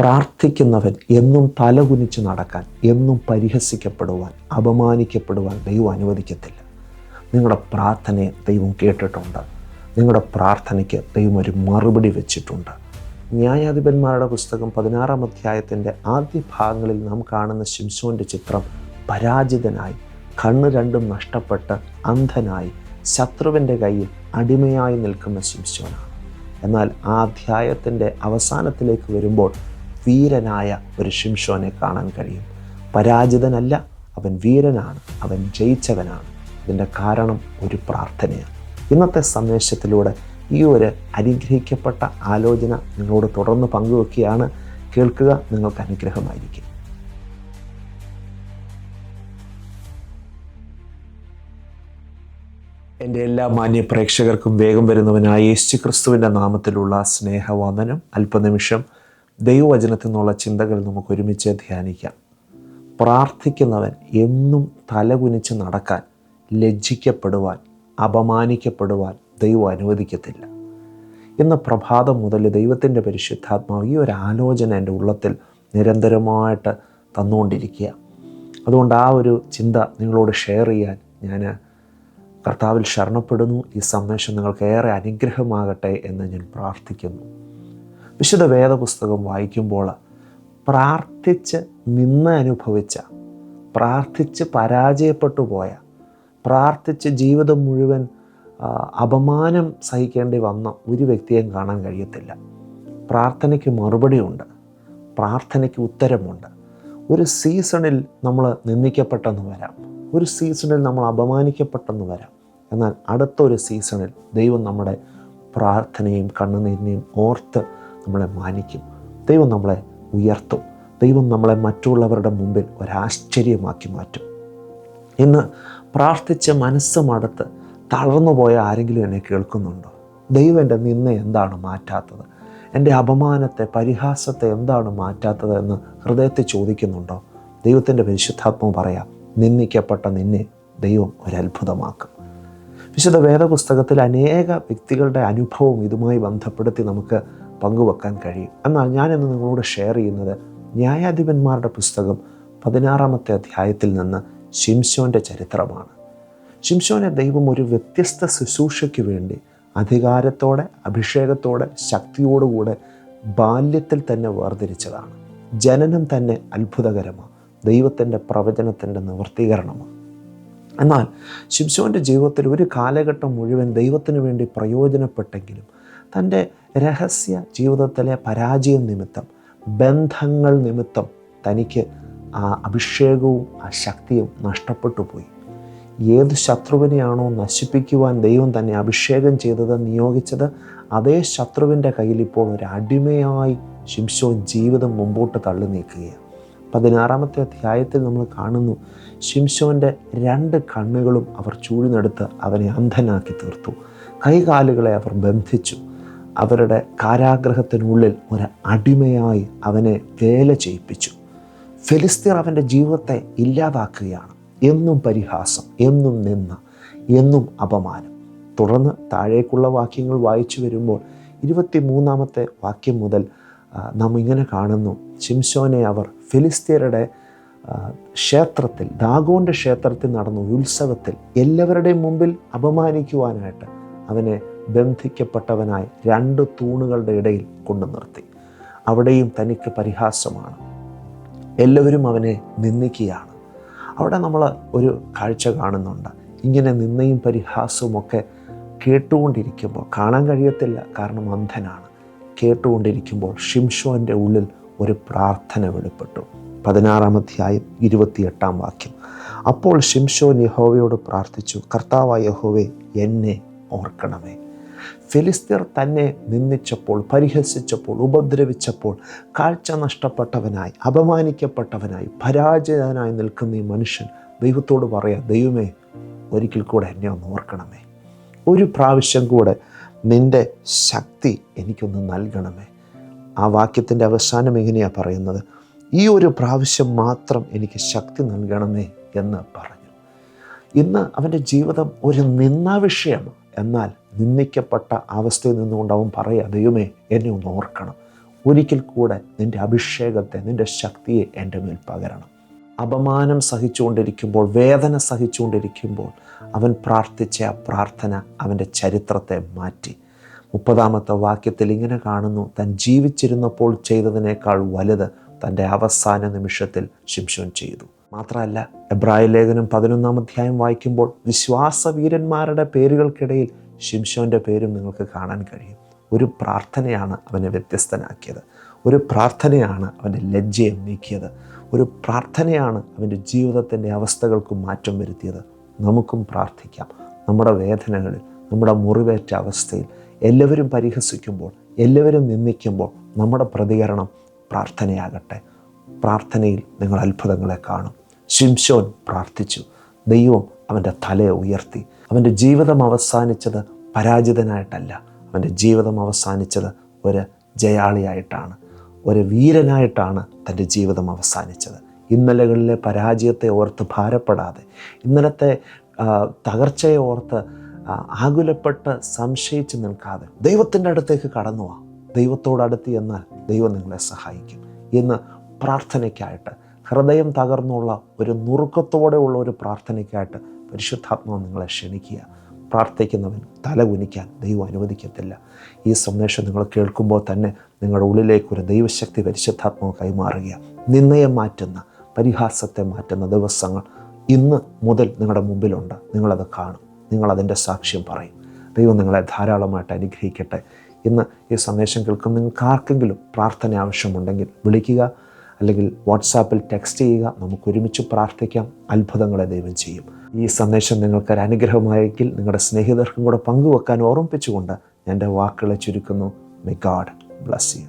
പ്രാർത്ഥിക്കുന്നവൻ എന്നും തലകുനിച്ച് നടക്കാൻ എന്നും പരിഹസിക്കപ്പെടുവാൻ അപമാനിക്കപ്പെടുവാൻ ദൈവം അനുവദിക്കത്തില്ല. നിങ്ങളുടെ പ്രാർത്ഥനയെ ദൈവം കേട്ടിട്ടുണ്ട്. നിങ്ങളുടെ പ്രാർത്ഥനയ്ക്ക് ദൈവം ഒരു മറുപടി വെച്ചിട്ടുണ്ട്. ന്യായാധിപന്മാരുടെ പുസ്തകം പതിനാറാം അധ്യായത്തിന്റെ ആദ്യ ഭാഗങ്ങളിൽ നാം കാണുന്ന ശിംസോന്റെ ചിത്രം പരാജിതനായി കണ്ണ് രണ്ടും നഷ്ടപ്പെട്ട് അന്ധനായി ശത്രുവിന്റെ കയ്യിൽ അടിമയായി നിൽക്കുന്ന ശിംസോനാണ് എന്നാൽ ആ അധ്യായത്തിന്റെ അവസാനത്തിലേക്ക് വരുമ്പോൾ വീരനായ ഒരു ശിംശോനെ കാണാൻ കഴിയും. പരാജിതനല്ല അവൻ വീരനാണ് അവൻ ജയിച്ചവനാണ്. ഇതിന്റെ കാരണം ഒരു പ്രാർത്ഥനയാണ്. ഇന്നത്തെ സന്ദേശത്തിലൂടെ ഈ ഒരു അനുഗ്രഹിക്കപ്പെട്ട ആലോചന നിങ്ങളോട് തുടർന്ന് പങ്കുവെക്കുകയാണ്. കേൾക്കുക നിങ്ങൾക്ക് അനുഗ്രഹമായിരിക്കും. എന്റെ എല്ലാ മാന്യ പ്രേക്ഷകർക്കും വേഗം വരുന്നവനായ യേശു ക്രിസ്തുവിന്റെ നാമത്തിലുള്ള സ്നേഹവന്ദനം അല്പനിമിഷം ദൈവവചനത്തിൽ നിന്നുള്ള ചിന്തകൾ നമുക്ക് ഒരുമിച്ച് ധ്യാനിക്കാം. പ്രാർത്ഥിക്കുന്നവൻ എന്നും തലകുനിച്ച് നടക്കാൻ ലജ്ജിക്കപ്പെടുവാൻ അപമാനിക്കപ്പെടുവാൻ ദൈവം അനുവദിക്കത്തില്ല. ഇന്ന് പ്രഭാതം മുതൽ ദൈവത്തിന്റെ പരിശുദ്ധാത്മാവ് ഈ ഒരു ആലോചന എന്റെ ഉള്ളത്തിൽ നിരന്തരമായിട്ട് തന്നുകൊണ്ടിരിക്കുക അതുകൊണ്ട് ആ ഒരു ചിന്ത നിങ്ങളോട് ഷെയർ ചെയ്യാൻ ഞാൻ കർത്താവിൽ ശരണപ്പെടുന്നു. ഈ സന്ദേശം നിങ്ങൾക്ക് ഏറെ അനുഗ്രഹമാകട്ടെ എന്ന് ഞാൻ പ്രാർത്ഥിക്കുന്നു. വിശുദ്ധ വേദപുസ്തകം വായിക്കുമ്പോൾ പ്രാർത്ഥിച്ച് നിന്ന് അനുഭവിച്ച പ്രാർത്ഥിച്ച് പരാജയപ്പെട്ടു പോയ പ്രാർത്ഥിച്ച് ജീവിതം മുഴുവൻ അപമാനം സഹിക്കേണ്ടി വന്ന ഒരു വ്യക്തിയെയും കാണാൻ കഴിയത്തില്ല. പ്രാർത്ഥനയ്ക്ക് മറുപടിയുണ്ട് പ്രാർത്ഥനയ്ക്ക് ഉത്തരമുണ്ട്. ഒരു സീസണിൽ നമ്മൾ നിന്ദിക്കപ്പെട്ടെന്ന് വരാം ഒരു സീസണിൽ നമ്മൾ അപമാനിക്കപ്പെട്ടെന്ന് വരാം. എന്നാൽ അടുത്തൊരു സീസണിൽ ദൈവം നമ്മുടെ പ്രാർത്ഥനയും കണ്ണുനീരിനെയും ഓർത്ത് നമ്മളെ മാനിക്കും. ദൈവം നമ്മളെ ഉയർത്തും. ദൈവം നമ്മളെ മറ്റുള്ളവരുടെ മുമ്പിൽ ഒരാശ്ചര്യമാക്കി മാറ്റും. ഇന്ന് പ്രാർത്ഥിച്ച മനസ്സ് മടുത്ത് തളർന്നു പോയ ആരെങ്കിലും എന്നെ കേൾക്കുന്നുണ്ടോ? ദൈവം എന്റെ നിന്ന എന്താണ് മാറ്റാത്തത്? എന്റെ അപമാനത്തെ പരിഹാസത്തെ എന്താണ് മാറ്റാത്തത് എന്ന് ഹൃദയത്തെ ചോദിക്കുന്നുണ്ടോ? ദൈവത്തിന്റെ പരിശുദ്ധാത്മാവ് പറയാം നിന്ദിക്കപ്പെട്ട നിന്നെ ദൈവം ഒരത്ഭുതമാക്കും. വിശുദ്ധ വേദപുസ്തകത്തിൽ അനേക വ്യക്തികളുടെ അനുഭവം ഇതുമായി ബന്ധപ്പെടുത്തി നമുക്ക് പങ്കുവെക്കാൻ കഴിയും. എന്നാൽ ഞാനിന്ന് നിങ്ങളോട് ഷെയർ ചെയ്യുന്നത് ന്യായാധിപന്മാരുടെ പുസ്തകം പതിനാറാമത്തെ അധ്യായത്തിൽ നിന്ന് ശിംഷോന്റെ ചരിത്രമാണ്. ഷിംശോനെ ദൈവം ഒരു വ്യത്യസ്ത ശുശ്രൂഷയ്ക്ക് വേണ്ടി അധികാരത്തോടെ അഭിഷേകത്തോടെ ശക്തിയോടുകൂടെ ബാല്യത്തിൽ തന്നെ വേർതിരിച്ചതാണ്. ജനനം തന്നെ അത്ഭുതകരമാണ് ദൈവത്തിന്റെ പ്രവചനത്തിന്റെ നിവർത്തീകരണമാണ് എന്നാൽ ശിംശോന്റെ ജീവിതത്തിൽ ഒരു കാലഘട്ടം മുഴുവൻ ദൈവത്തിന് വേണ്ടി പ്രയോജനപ്പെട്ടെങ്കിലും തന്റെ രഹസ്യ ജീവിതത്തിലെ പരാജയം നിമിത്തം ബന്ധങ്ങൾ നിമിത്തം തനിക്ക് ആ അഭിഷേകവും ആ ശക്തിയും നഷ്ടപ്പെട്ടു പോയി. ഏത് ശത്രുവിനെയാണോ നശിപ്പിക്കുവാൻ ദൈവം തന്നെ അഭിഷേകം ചെയ്തത് നിയോഗിച്ചത് അതേ ശത്രുവിന്റെ കയ്യിൽ ഇപ്പോൾ ഒരു അടിമയായി ശിംശോൻ ജീവിതം മുമ്പോട്ട് തള്ളി നീക്കുകയാണ്. പതിനാറാമത്തെ അധ്യായത്തിൽ നമ്മൾ കാണുന്നു ശിംശോന്റെ രണ്ട് കണ്ണുകളും അവർ ചൂഴിനെടുത്ത് അവനെ അന്ധനാക്കി തീർത്തു. കൈകാലുകളെ അവർ ബന്ധിച്ചു. അവരുടെ കാരാഗ്രഹത്തിനുള്ളിൽ ഒരു അടിമയായി അവനെ വേല ചെയ്യിപ്പിച്ചു. ഫെലിസ്തീർ അവന്റെ ജീവിതത്തെ ഇല്ലാതാക്കുകയാണ്. എന്നും പരിഹാസം എന്നും നിന്ന എന്നും അപമാനം. തുടർന്ന് താഴേക്കുള്ള വാക്യങ്ങൾ വായിച്ചു വരുമ്പോൾ ഇരുപത്തി മൂന്നാമത്തെ വാക്യം മുതൽ നാം ഇങ്ങനെ കാണുന്നു. ശിംശോനെ അവർ ഫിലിസ്തീനയുടെ ക്ഷേത്രത്തിൽ ദാഗോന്റെ ക്ഷേത്രത്തിൽ നടന്ന ഉത്സവത്തിൽ എല്ലാവരുടെയും മുമ്പിൽ അപമാനിക്കുവാനായിട്ട് അവനെ ബന്ധിക്കപ്പെട്ടവനായി രണ്ട് തൂണുകളുടെ ഇടയിൽ കൊണ്ടു നിർത്തി. അവിടെയും തനിക്ക് പരിഹാസമാണ്. എല്ലാവരും അവനെ നിന്ദിക്കുകയാണ്. അവിടെ നമ്മൾ ഒരു കാഴ്ച കാണുന്നുണ്ട്. ഇങ്ങനെ നിന്നയും പരിഹാസവും ഒക്കെ കേട്ടുകൊണ്ടിരിക്കുമ്പോൾ കാണാൻ കഴിയത്തില്ല. കാരണം അന്ധനാണ്. കേട്ടുകൊണ്ടിരിക്കുമ്പോൾ ഷിംഷോന്റെ ഉള്ളിൽ ഒരു പ്രാർത്ഥന വെളിപ്പെട്ടു. പതിനാറാം അധ്യായം ഇരുപത്തിയെട്ടാം വാക്യം. അപ്പോൾ ഷിംഷോൻ യഹോവയോട് പ്രാർത്ഥിച്ചു കർത്താവായ യഹോവെ എന്നെ ഓർക്കണമേ. ഫിലിസ്തീർ തന്നെ നിന്ദിച്ചപ്പോൾ പരിഹസിച്ചപ്പോൾ ഉപദ്രവിച്ചപ്പോൾ കാഴ്ച നഷ്ടപ്പെട്ടവനായി അപമാനിക്കപ്പെട്ടവനായി പരാജയനായി നിൽക്കുന്ന ഈ മനുഷ്യൻ ദൈവത്തോട് പറയാം ദൈവമേ ഒരിക്കൽ കൂടെ എന്നെ ഒന്ന് ഓർക്കണമേ. ഒരു പ്രാവശ്യം കൂടെ നിന്റെ ശക്തി എനിക്കൊന്ന് നൽകണമേ. ആ വാക്യത്തിന്റെ അവസാനം എങ്ങനെയാണ് പറയുന്നത്? ഈ ഒരു പ്രാവശ്യം മാത്രം എനിക്ക് ശക്തി നൽകണമേ എന്ന് പറഞ്ഞു. ഇന്ന് അവന്റെ ജീവിതം ഒരു നിന്നാ വിഷയമാണ്. എന്നാൽ നിന്ദിക്കപ്പെട്ട അവസ്ഥയിൽ നിന്നുകൊണ്ട് അവൻ പറയുക ദൈവമേ എന്നെ ഒന്ന് ഓർക്കണം. ഒരിക്കൽ കൂടെ നിന്റെ അഭിഷേകത്തെ നിന്റെ ശക്തിയെ എന്റെ മേൽ പകരണം. അപമാനം സഹിച്ചുകൊണ്ടിരിക്കുമ്പോൾ വേദന സഹിച്ചുകൊണ്ടിരിക്കുമ്പോൾ അവൻ പ്രാർത്ഥിച്ച ആ പ്രാർത്ഥന അവന്റെ ചരിത്രത്തെ മാറ്റി. മുപ്പതാമത്തെ വാക്യത്തിൽ ഇങ്ങനെ കാണുന്നു തൻ ജീവിച്ചിരുന്നപ്പോൾ ചെയ്തതിനേക്കാൾ വലുത് തന്റെ അവസാന നിമിഷത്തിൽ ശിംശോൻ ചെയ്തു. മാത്രമല്ല എബ്രായ ലേഖനം പതിനൊന്നാം അധ്യായം വായിക്കുമ്പോൾ വിശ്വാസവീരന്മാരുടെ പേരുകൾക്കിടയിൽ ഷിംഷോന്റെ പേരും നിങ്ങൾക്ക് കാണാൻ കഴിയും. ഒരു പ്രാർത്ഥനയാണ് അവനെ വ്യത്യസ്തനാക്കിയത്. ഒരു പ്രാർത്ഥനയാണ് അവന്റെ ലജ്ജയെ നീക്കിയത്. ഒരു പ്രാർത്ഥനയാണ് അവന്റെ ജീവിതത്തിന്റെ അവസ്ഥകൾക്ക് മാറ്റം വരുത്തിയത്. നമുക്കും പ്രാർത്ഥിക്കാം. നമ്മുടെ വേദനകളിൽ നമ്മുടെ മുറിവേറ്റ അവസ്ഥയിൽ എല്ലാവരും പരിഹസിക്കുമ്പോൾ എല്ലാവരും നിന്ദിക്കുമ്പോൾ നമ്മുടെ പ്രതികരണം പ്രാർത്ഥനയാകട്ടെ. പ്രാർത്ഥനയിൽ നിങ്ങൾ അത്ഭുതങ്ങളെ കാണും. ശിംശോൻ പ്രാർത്ഥിച്ചു. ദൈവം അവന്റെ തലയെ ഉയർത്തി. അവന്റെ ജീവിതം അവസാനിച്ചത് പരാജിതനായിട്ടല്ല. അവന്റെ ജീവിതം അവസാനിച്ചത് ഒരു ജയാളിയായിട്ടാണ്. ഒരു വീരനായിട്ടാണ് തന്റെ ജീവിതം അവസാനിച്ചത്. ഇന്നലകളിലെ പരാജയത്തെ ഓർത്ത് ഭാരപ്പെടാതെ ഇന്നലത്തെ തകർച്ചയെ ഓർത്ത് ആകുലപ്പെട്ട് സംശയിച്ച് നിൽക്കാതെ ദൈവത്തിന്റെ അടുത്തേക്ക് കടന്നു വാ. ദൈവത്തോടടുത്ത് എന്നാൽ ദൈവം നിങ്ങളെ സഹായിക്കും എന്ന് പ്രാർത്ഥനയ്ക്കായിട്ട് ഹൃദയം തകർന്നുള്ള ഒരു നുറുക്കത്തോടെയുള്ള ഒരു പ്രാർത്ഥനയ്ക്കായിട്ട് പരിശുദ്ധാത്മാവ് നിങ്ങളെ ക്ഷണിക്കുക. പ്രാർത്ഥിക്കുന്നവൻ തല കുനിക്കാൻ ദൈവം അനുവദിക്കത്തില്ല. ഈ സന്ദേശം നിങ്ങൾ കേൾക്കുമ്പോൾ തന്നെ നിങ്ങളുടെ ഉള്ളിലേക്ക് ഒരു ദൈവശക്തി പരിശുദ്ധാത്മാവ് കൈമാറുക. നിന്നയെ മാറ്റുന്ന പരിഹാസത്തെ മാറ്റുന്ന ദിവസങ്ങൾ ഇന്ന് മുതൽ നിങ്ങളുടെ മുമ്പിലുണ്ട്. നിങ്ങളത് കാണും. നിങ്ങളതിന്റെ സാക്ഷ്യം പറയും. ദൈവം നിങ്ങളെ ധാരാളമായിട്ട് അനുഗ്രഹിക്കട്ടെ. ഇന്ന് ഈ സന്ദേശം കേൾക്കുന്ന നിങ്ങൾക്ക് ആർക്കെങ്കിലും പ്രാർത്ഥന ആവശ്യമുണ്ടെങ്കിൽ വിളിക്കുക. അല്ലെങ്കിൽ വാട്സാപ്പിൽ ടെക്സ്റ്റ് ചെയ്യുക. നമുക്ക് ഒരുമിച്ച് പ്രാർത്ഥിക്കാം. അത്ഭുതങ്ങളെ ദൈവം ചെയ്യും. ഈ സന്ദേശം നിങ്ങൾക്ക് ഒരു അനുഗ്രഹമായെങ്കിൽ നിങ്ങളുടെ സ്നേഹിതർക്കും കൂടെ പങ്കുവെക്കാൻ ഓർമ്മിപ്പിച്ചുകൊണ്ട് എന്റെ വാക്കുകളെ ചുരുക്കുന്നു. May God bless you